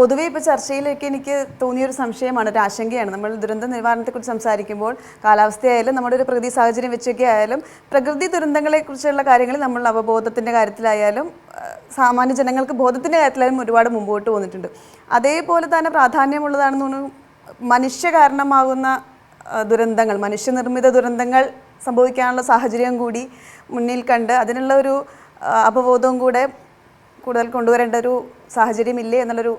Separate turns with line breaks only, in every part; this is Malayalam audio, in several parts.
പൊതുവേ ഇപ്പോൾ ചർച്ചയിലേക്ക് എനിക്ക് തോന്നിയൊരു സംശയമാണ് ഒരു ആശങ്കയാണ്. നമ്മൾ ദുരന്ത നിവാരണത്തെക്കുറിച്ച് സംസാരിക്കുമ്പോൾ കാലാവസ്ഥയായാലും നമ്മുടെ ഒരു പ്രകൃതി സാഹചര്യം വെച്ചൊക്കെ ആയാലും പ്രകൃതി ദുരന്തങ്ങളെക്കുറിച്ചുള്ള കാര്യങ്ങൾ നമ്മൾ അവബോധത്തിന്റെ കാര്യത്തിലായാലും സാമാന്യ ജനങ്ങൾക്ക് ബോധത്തിന്റെ കാര്യത്തിലായാലും ഒരുപാട് മുമ്പോട്ട് പോന്നിട്ടുണ്ട്. അതേപോലെ തന്നെ പ്രാധാന്യമുള്ളതാണെന്ന് തോന്നുന്നു മനുഷ്യ കാരണമാകുന്ന ദുരന്തങ്ങൾ മനുഷ്യനിർമ്മിത ദുരന്തങ്ങൾ സംഭവിക്കാനുള്ള സാഹചര്യം കൂടി മുന്നിൽ കണ്ട് അതിനുള്ള ഒരു അപബോധവും കൂടെ കൂടുതൽ കൊണ്ടുവരേണ്ട ഒരു സാഹചര്യം ഇല്ലേ എന്നുള്ളൊരു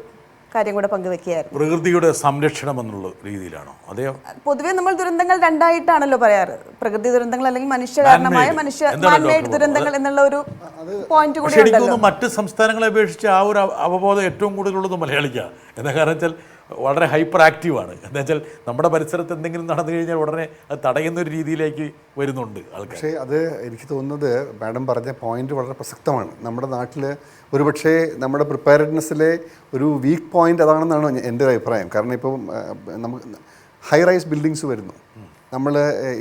കാര്യം കൂടെ പങ്കുവെക്കുകയായിരുന്നു.
പ്രകൃതിയുടെ സംരക്ഷണം എന്നുള്ള രീതിയിലാണോ? അതെയോ?
പൊതുവേ നമ്മൾ ദുരന്തങ്ങൾ രണ്ടായിട്ടാണല്ലോ പറയാറ്. പ്രകൃതി ദുരന്തങ്ങൾ അല്ലെങ്കിൽ മനുഷ്യ കാരണമായ മനുഷ്യ മാൻമേഡ് ദുരന്തങ്ങൾ എന്നുള്ള ഒരു പോയിന്റ് കൂടി
മറ്റ് സംസ്ഥാനങ്ങളെ അപേക്ഷിച്ച് ആ ഒരു അവ- അവബോധം ഏറ്റവും കൂടുതലുള്ളത് മലയാളിക്കാണ് എന്താ കാരണം വെച്ചാൽ വളരെ ഹൈപ്പർ ആക്റ്റീവാണ് എന്താ വെച്ചാൽ നമ്മുടെ പരിസരത്ത് എന്തെങ്കിലും നടന്നു കഴിഞ്ഞാൽ ഉടനെ അത് തടയുന്ന ഒരു രീതിയിലേക്ക് വരുന്നുണ്ട് ആൾക്കാർ.
പക്ഷേ അത് എനിക്ക് തോന്നുന്നത് മാഡം പറഞ്ഞ പോയിന്റ് വളരെ പ്രസക്തമാണ്. നമ്മുടെ നാട്ടിൽ ഒരുപക്ഷേ നമ്മുടെ പ്രിപ്പയർഡ്നെസ്സിലെ ഒരു വീക്ക് പോയിന്റ് അതാണെന്നാണ് എന്റെ ഒരു അഭിപ്രായം. കാരണം ഇപ്പം നമുക്ക് ഹൈ റൈസ് ബിൽഡിങ്സ് വരുന്നു നമ്മൾ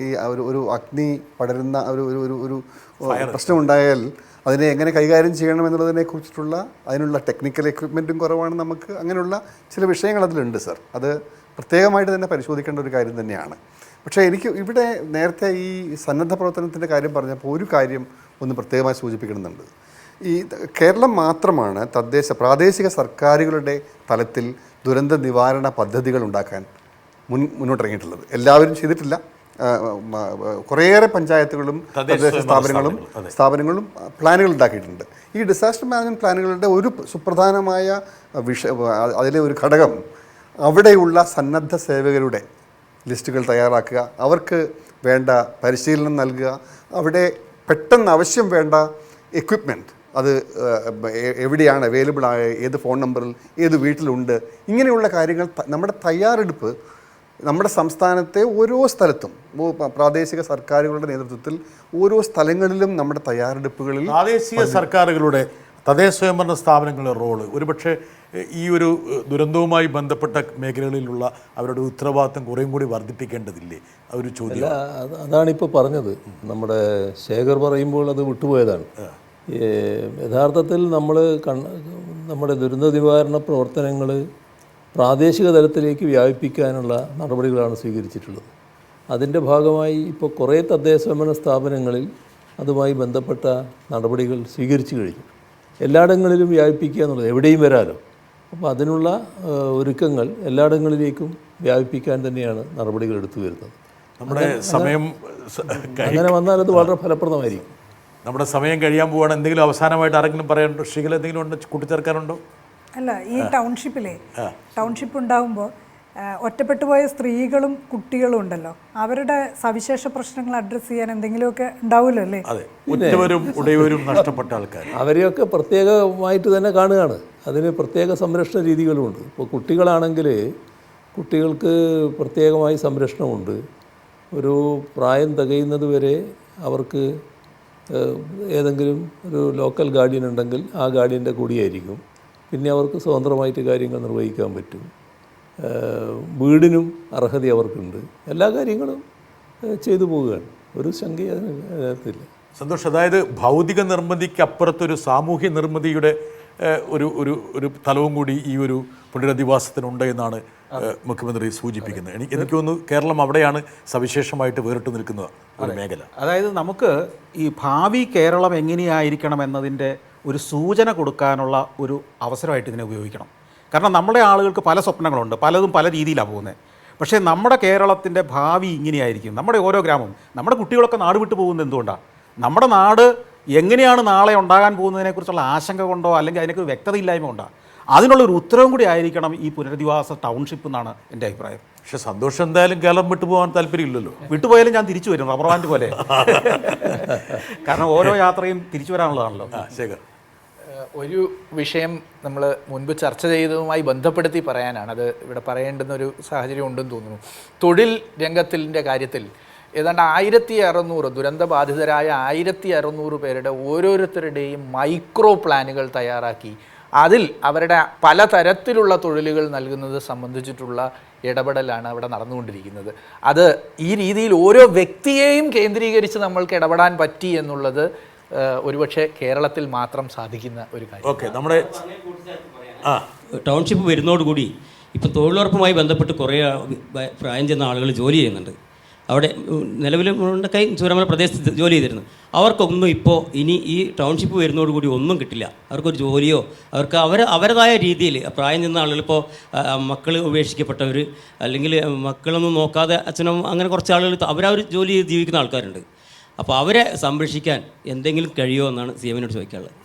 ഈ ഒരു ഒരു അഗ്നി പടരുന്ന ഒരു ഒരു ഒരു ഒരു പ്രശ്നമുണ്ടായാൽ അതിനെ എങ്ങനെ കൈകാര്യം ചെയ്യണം എന്നുള്ളതിനെ കുറിച്ചിട്ടുള്ള അതിനുള്ള ടെക്നിക്കൽ എക്യുപ്മെന്റും കുറവാണ് നമുക്ക്. അങ്ങനെയുള്ള ചില വിഷയങ്ങൾ അതിലുണ്ട് സർ അത് പ്രത്യേകമായിട്ട് തന്നെ പരിശോധിക്കേണ്ട ഒരു കാര്യം തന്നെയാണ്. പക്ഷേ എനിക്ക് ഇവിടെ നേരത്തെ ഈ സന്നദ്ധ പ്രവർത്തനത്തിന്റെ കാര്യം പറഞ്ഞപ്പോൾ ഒരു കാര്യം ഒന്ന് പ്രത്യേകമായി സൂചിപ്പിക്കുന്നുണ്ട്. ഈ കേരളം മാത്രമാണ് തദ്ദേശ പ്രാദേശിക സർക്കാരുകളുടെ തലത്തിൽ ദുരന്ത നിവാരണ പദ്ധതികൾ ഉണ്ടാക്കാൻ മുൻ മുന്നോട്ടിറങ്ങിയിട്ടുള്ളത്. എല്ലാവരും ചെയ്തിട്ടില്ല. കുറേയേറെ പഞ്ചായത്തുകളും
തദ്ദേശ
സ്ഥാപനങ്ങളും സ്ഥാപനങ്ങളും പ്ലാനുകൾ ഉണ്ടാക്കിയിട്ടുണ്ട്. ഈ ഡിസാസ്റ്റർ മാനേജ്മെന്റ് പ്ലാനുകളുടെ ഒരു സുപ്രധാനമായ വിഷ അതിലെ ഒരു ഘടകം അവിടെയുള്ള സന്നദ്ധ സേവകരുടെ ലിസ്റ്റുകൾ തയ്യാറാക്കുക അവർക്ക് വേണ്ട പരിശീലനം നൽകുക അവിടെ പെട്ടെന്ന് ആവശ്യം വേണ്ട എക്വിപ്മെന്റ് അത് എവിടെയാണ് അവൈലബിൾ ആയ ഏത് ഫോൺ നമ്പറിൽ ഏത് വീട്ടിലുണ്ട് ഇങ്ങനെയുള്ള കാര്യങ്ങൾ നമ്മുടെ തയ്യാറെടുപ്പ് നമ്മുടെ സംസ്ഥാനത്തെ ഓരോ സ്ഥലത്തും പ്രാദേശിക സർക്കാരുകളുടെ നേതൃത്വത്തിൽ ഓരോ സ്ഥലങ്ങളിലും നമ്മുടെ തയ്യാറെടുപ്പുകളിൽ
പ്രാദേശിക സർക്കാരുകളുടെ തദ്ദേശ സ്വയംഭരണ സ്ഥാപനങ്ങളുടെ റോൾ. ഒരുപക്ഷെ ഈ ഒരു ദുരന്തവുമായി ബന്ധപ്പെട്ട മേഖലകളിലുള്ള അവരുടെ ഉത്തരവാദിത്തം കുറേയും കൂടി വർദ്ധിപ്പിക്കേണ്ടതില്ലേ? ആ ഒരു ചോദ്യം
അതാണിപ്പോൾ പറഞ്ഞത്. നമ്മുടെ ശേഖർ പറയുമ്പോൾ അത് വിട്ടുപോയതാണ്. യഥാർത്ഥത്തിൽ നമ്മൾ നമ്മുടെ ദുരന്ത നിവാരണ പ്രവർത്തനങ്ങൾ പ്രാദേശിക തലത്തിലേക്ക് വ്യാപിപ്പിക്കാനുള്ള നടപടികളാണ് സ്വീകരിച്ചിട്ടുള്ളത്. അതിന്റെ ഭാഗമായി ഇപ്പോൾ കുറേ തദ്ദേശ സ്വയംഭരണ സ്ഥാപനങ്ങളിൽ അതുമായി ബന്ധപ്പെട്ട നടപടികൾ സ്വീകരിച്ചു കഴിഞ്ഞു. എല്ലായിടങ്ങളിലും വ്യാപിപ്പിക്കുക എന്നുള്ളത് എവിടെയും വരാലോ. അപ്പോൾ അതിനുള്ള ഒരുക്കങ്ങൾ എല്ലായിടങ്ങളിലേക്കും വ്യാപിപ്പിക്കാൻ തന്നെയാണ് നടപടികൾ എടുത്തു വരുന്നത്.
നമ്മുടെ സമയം
അങ്ങനെ വന്നാൽ അത് വളരെ ഫലപ്രദമായിരിക്കും.
നമ്മുടെ സമയം കഴിയാൻ പോവാണ്. എന്തെങ്കിലും അവസാനമായിട്ട് ആരെങ്കിലും പറയാനുണ്ടോ? ശ്രീകല എന്തെങ്കിലും ഉണ്ടോ കൂട്ടിച്ചേർക്കാനുണ്ടോ
അല്ല ഈ ടൗൺഷിപ്പിലെ ടൗൺഷിപ്പ് ഉണ്ടാകുമ്പോൾ ഒറ്റപ്പെട്ടു പോയ സ്ത്രീകളും കുട്ടികളും ഉണ്ടല്ലോ. അവരുടെ സവിശേഷ പ്രശ്നങ്ങൾ അഡ്രസ്സ് ചെയ്യാൻ എന്തെങ്കിലുമൊക്കെ ഉണ്ടാവുമല്ലോ അല്ലേ?
ഉറ്റവരും ഉടയവരും നഷ്ടപ്പെട്ട ആൾക്കാർ
അവരെയൊക്കെ പ്രത്യേകമായിട്ട് തന്നെ കാണുകയാണ്. അതിന് പ്രത്യേക സംരക്ഷണ രീതികളുമുണ്ട്. ഇപ്പോൾ കുട്ടികളാണെങ്കിൽ കുട്ടികൾക്ക് പ്രത്യേകമായി സംരക്ഷണമുണ്ട്. ഒരു പ്രായം തികയുന്നത് വരെ അവർക്ക് ഏതെങ്കിലും ഒരു ലോക്കൽ ഗാർഡിയൻ ഉണ്ടെങ്കിൽ ആ ഗാർഡിയന്റെ കൂടിയായിരിക്കും. പിന്നെ അവർക്ക് സ്വതന്ത്രമായിട്ട് കാര്യങ്ങൾ നിർവഹിക്കാൻ പറ്റും. വീടിനും അർഹത അവർക്കുണ്ട്. എല്ലാ കാര്യങ്ങളും ചെയ്തു പോവുകയാണ്. ഒരു ശങ്ക അതിന് അതിനകത്തില്ല.
സന്തോഷം. അതായത് ഭൗതിക നിർമ്മിതിക്ക് അപ്പുറത്തൊരു സാമൂഹ്യ നിർമ്മിതിയുടെ ഒരു ഒരു ഒരു തലവും കൂടി ഈ ഒരു പുനരധിവാസത്തിനുണ്ട് എന്നാണ് മുഖ്യമന്ത്രി സൂചിപ്പിക്കുന്നത്. എനിക്ക് എനിക്ക് തോന്നുന്നു കേരളം അവിടെയാണ് സവിശേഷമായിട്ട് വേറിട്ട് നിൽക്കുന്ന ഒരു മേഖല.
അതായത് നമുക്ക് ഈ ഭാവി കേരളം എങ്ങനെയായിരിക്കണം എന്നതിന്റെ ഒരു സൂചന കൊടുക്കാനുള്ള ഒരു അവസരമായിട്ട് ഇതിനെ ഉപയോഗിക്കണം. കാരണം നമ്മുടെ ആളുകൾക്ക് പല സ്വപ്നങ്ങളുണ്ട്. പലതും പല രീതിയിലാണ് പോകുന്നത്. പക്ഷേ നമ്മുടെ കേരളത്തിന്റെ ഭാവി ഇങ്ങനെയായിരിക്കും. നമ്മുടെ ഓരോ ഗ്രാമവും നമ്മുടെ കുട്ടികളൊക്കെ നാട് വിട്ടു പോകുന്നത് എന്തുകൊണ്ടാണ് നമ്മുടെ നാട് എങ്ങനെയാണ് നാളെ ഉണ്ടാകാൻ പോകുന്നതിനെക്കുറിച്ചുള്ള ആശങ്ക കൊണ്ടോ അല്ലെങ്കിൽ അതിനൊക്കെ വ്യക്തതയില്ലായ്മ കൊണ്ടോ? അതിനുള്ള ഒരു ഉത്തരവും കൂടി ആയിരിക്കണം ഈ പുനരധിവാസ ടൗൺഷിപ്പ് എന്നാണ് എന്റെ അഭിപ്രായം.
പക്ഷെ സന്തോഷം എന്തായാലും കേരളം വിട്ടു പോകാൻ താല്പര്യമില്ലല്ലോ.
വിട്ടുപോയാലും ഞാൻ തിരിച്ചു വരും റബ്ബർ ബാൻഡ് പോലെ. കാരണം ഓരോ യാത്രയും തിരിച്ചു വരാനുള്ളതാണല്ലോ.
ശേഖർ
ഒരു വിഷയം നമ്മൾ മുൻപ് ചർച്ച ചെയ്തതുമായി ബന്ധപ്പെടുത്തി പറയാനാണ്. അത് ഇവിടെ പറയേണ്ടുന്ന ഒരു സാഹചര്യം ഉണ്ടെന്ന് തോന്നുന്നു. തൊഴിൽ രംഗത്തിന്റെ കാര്യത്തിൽ ഏതാണ്ട് ആയിരത്തി അറുന്നൂറ് ദുരന്തബാധിതരായ ആയിരത്തി അറുന്നൂറ് പേരുടെ ഓരോരുത്തരുടെയും മൈക്രോ പ്ലാനുകൾ തയ്യാറാക്കി. അതിൽ അവരുടെ പലതരത്തിലുള്ള തൊഴിലുകൾ നൽകുന്നത് സംബന്ധിച്ചിട്ടുള്ള ഇടപെടലാണ് അവിടെ നടന്നുകൊണ്ടിരിക്കുന്നത്. അത് ഈ രീതിയിൽ ഓരോ വ്യക്തിയെയും കേന്ദ്രീകരിച്ച് നമ്മൾക്ക് ഇടപെടാൻ പറ്റി എന്നുള്ളത് ഒരുപക്ഷെ കേരളത്തിൽ മാത്രം സാധിക്കുന്ന ഒരു കാര്യം.
ഓക്കെ നമ്മുടെ ആ.
ടൗൺഷിപ്പ് വരുന്നതോടുകൂടി ഇപ്പോൾ തൊഴിലുറപ്പുമായി ബന്ധപ്പെട്ട് കുറേ പ്രായം ചെന്ന ആളുകൾ ജോലി ചെയ്യുന്നുണ്ട്. അവിടെ നിലവിൽ മുണ്ടക്കൈ ചൂരമല പ്രദേശത്ത് ജോലി ചെയ്തിരുന്നു. അവർക്കൊന്നും ഇപ്പോൾ ഇനി ഈ ടൗൺഷിപ്പ് വരുന്നതോടുകൂടി ഒന്നും കിട്ടില്ല. അവർക്കൊരു ജോലിയോ അവർക്ക് അവർ അവരുടേതായ രീതിയിൽ പ്രായം ചെന്ന ആളുകൾ ഇപ്പോൾ മക്കൾ ഉപേക്ഷിക്കപ്പെട്ടവർ അല്ലെങ്കിൽ മക്കളൊന്നും നോക്കാതെ അച്ഛനും അങ്ങനെ കുറച്ച് ആളുകൾ അവരവർ ജോലി ചെയ്ത് ജീവിക്കുന്ന ആൾക്കാരുണ്ട്. അപ്പോൾ അവരെ സംരക്ഷിക്കാൻ എന്തെങ്കിലും കഴിയുമോ എന്നാണ് സി എമ്മിനോട് ചോദിക്കാനുള്ളത്.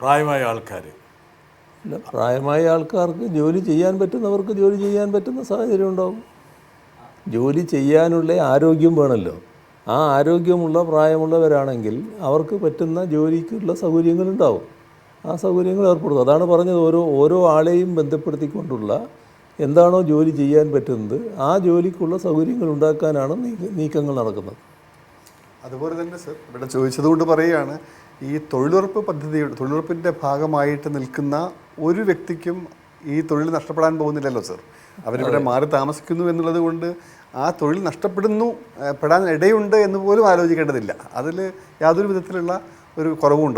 പ്രായമായ ആൾക്കാർ
അല്ല പ്രായമായ ആൾക്കാർക്ക് ജോലി ചെയ്യാൻ പറ്റുന്നവർക്ക് ജോലി ചെയ്യാൻ പറ്റുന്ന സാഹചര്യം ഉണ്ടാവും. ജോലി ചെയ്യാനുള്ള ആരോഗ്യം വേണമല്ലോ. ആ ആരോഗ്യമുള്ള പ്രായമുള്ളവരാണെങ്കിൽ അവർക്ക് പറ്റുന്ന ജോലിക്കുള്ള സൗകര്യങ്ങളുണ്ടാവും ആ സൗകര്യങ്ങൾ ഏർപ്പെടുത്തും. അതാണ് പറഞ്ഞത് ഓരോ ഓരോ ആളെയും ബന്ധപ്പെടുത്തിക്കൊണ്ടുള്ള എന്താണോ ജോലി ചെയ്യാൻ പറ്റുന്നത് ആ ജോലിക്കുള്ള സൗകര്യങ്ങൾ ഉണ്ടാക്കാനാണ് നീക്കങ്ങൾ നടക്കുന്നത്.
അതുപോലെ തന്നെ സർ ഇവിടെ ചോദിച്ചതുകൊണ്ട് പറയുകയാണ് ഈ തൊഴിലുറപ്പ് പദ്ധതിയുടെ തൊഴിലുറപ്പിന്റെ ഭാഗമായിട്ട് നിൽക്കുന്ന ഒരു വ്യക്തിക്കും ഈ തൊഴിൽ നഷ്ടപ്പെടാൻ പോകുന്നില്ലല്ലോ സർ. അവരിവിടെ മാറി താമസിക്കുന്നു എന്നുള്ളത് കൊണ്ട് ആ തൊഴിൽ നഷ്ടപ്പെടുന്നു പെടാൻ ഇടയുണ്ട് എന്ന് പോലും ആലോചിക്കേണ്ടതില്ല. അതിൽ യാതൊരു വിധത്തിലുള്ള ഒരു കുറവും